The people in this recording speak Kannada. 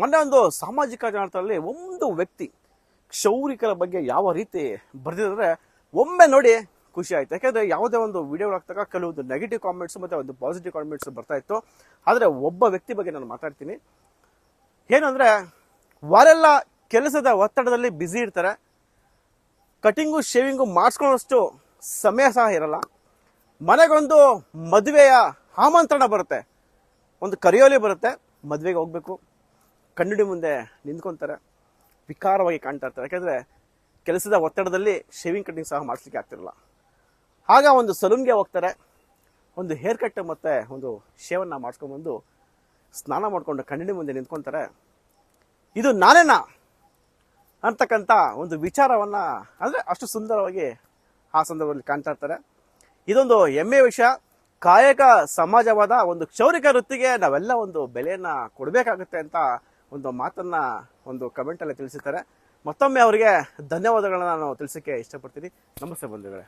ಮೊನ್ನೆ ಒಂದು ಸಾಮಾಜಿಕ ಜಾಲತಾಣದಲ್ಲಿ ಒಂದು ವ್ಯಕ್ತಿ ಕ್ಷೌರಿಕರ ಬಗ್ಗೆ ಯಾವ ರೀತಿ ಬರೆದಿದ್ರೆ ಒಮ್ಮೆ ನೋಡಿ ಖುಷಿ ಆಯ್ತು. ಯಾಕಂದ್ರೆ ಯಾವುದೇ ಒಂದು ವಿಡಿಯೋ ಹಾಕ್ದಾಗ ಕೆಲವೊಂದು ನೆಗೆಟಿವ್ ಕಾಮೆಂಟ್ಸ್ ಮತ್ತೆ ಒಂದು ಪಾಸಿಟಿವ್ ಕಾಮೆಂಟ್ಸ್ ಬರ್ತಾ ಇತ್ತು. ಆದರೆ ಒಬ್ಬ ವ್ಯಕ್ತಿ ಬಗ್ಗೆ ನಾನು ಮಾತಾಡ್ತೀನಿ. ಏನಂದ್ರೆ ವಾರೆಲ್ಲ ಕೆಲಸದ ಒತ್ತಡದಲ್ಲಿ ಬ್ಯುಸಿ ಇರ್ತಾರೆ. ಕಟಿಂಗು ಶೇವಿಂಗು ಮಾಡಿಸ್ಕೊಳ್ಳೋಷ್ಟು ಸಮಯ ಸಹ ಇರಲ್ಲ. ಮನೆಗೊಂದು ಮದುವೆಯ ಆಮಂತ್ರಣ ಬರುತ್ತೆ. ಒಂದು ಕರಿಯೋಲಿ ಬರುತ್ತೆ. ಮದುವೆಗೆ ಹೋಗ್ಬೇಕು. ಕನ್ನಡಿ ಮುಂದೆ ನಿಂತ್ಕೊತಾರೆ, ವಿಕಾರವಾಗಿ ಕಾಣ್ತಾ ಇರ್ತಾರೆ. ಯಾಕೆಂದರೆ ಕೆಲಸದ ಒತ್ತಡದಲ್ಲಿ ಶೇವಿಂಗ್ ಕಟಿಂಗ್ ಸಹ ಮಾಡಿಸ್ಲಿಕ್ಕೆ ಆಗ್ತಿರಲ್ಲ. ಆಗ ಒಂದು ಸಲೂನ್ಗೆ ಹೋಗ್ತಾರೆ. ಒಂದು ಹೇರ್ ಕಟ್ ಮತ್ತು ಒಂದು ಶೇವನ್ನು ಮಾಡ್ಸ್ಕೊಂಬಂದು ಸ್ನಾನ ಮಾಡಿಕೊಂಡು ಕನ್ನಡಿ ಮುಂದೆ ನಿಂತ್ಕೊತಾರೆ. ಇದು ನಾನೇನಾ ಅಂತಕ್ಕಂಥ ಒಂದು ವಿಚಾರವನ್ನ, ಅಂದರೆ ಅಷ್ಟು ಸುಂದರವಾಗಿ ಆ ಸಂದರ್ಭದಲ್ಲಿ ಕಾಣ್ತಾ ಇರ್ತಾರೆ. ಇದೊಂದು ಹೆಮ್ಮೆಯ ವಿಷಯ. ಕಾಯಕ ಸಮಾಜವಾದ ಒಂದು ಕ್ಷೌರಿಕ ವೃತ್ತಿಗೆ ನಾವೆಲ್ಲ ಒಂದು ಬೆಲೆಯನ್ನು ಕೊಡಬೇಕಾಗುತ್ತೆ ಅಂತ ಒಂದು ಮಾತನ್ನ ಒಂದು ಕಮೆಂಟಲ್ಲಿ ತಿಳಿಸಿದ್ದಾರೆ ಮತ್ತೊಮ್ಮೆ ಅವರಿಗೆ ಧನ್ಯವಾದಗಳನ್ನ ನಾನು ತಿಳಿಸೋಕ್ಕೆ ಇಷ್ಟಪಡ್ತೀನಿ. ನಮಸ್ತೆ ಬಂಧುಗಳೇ.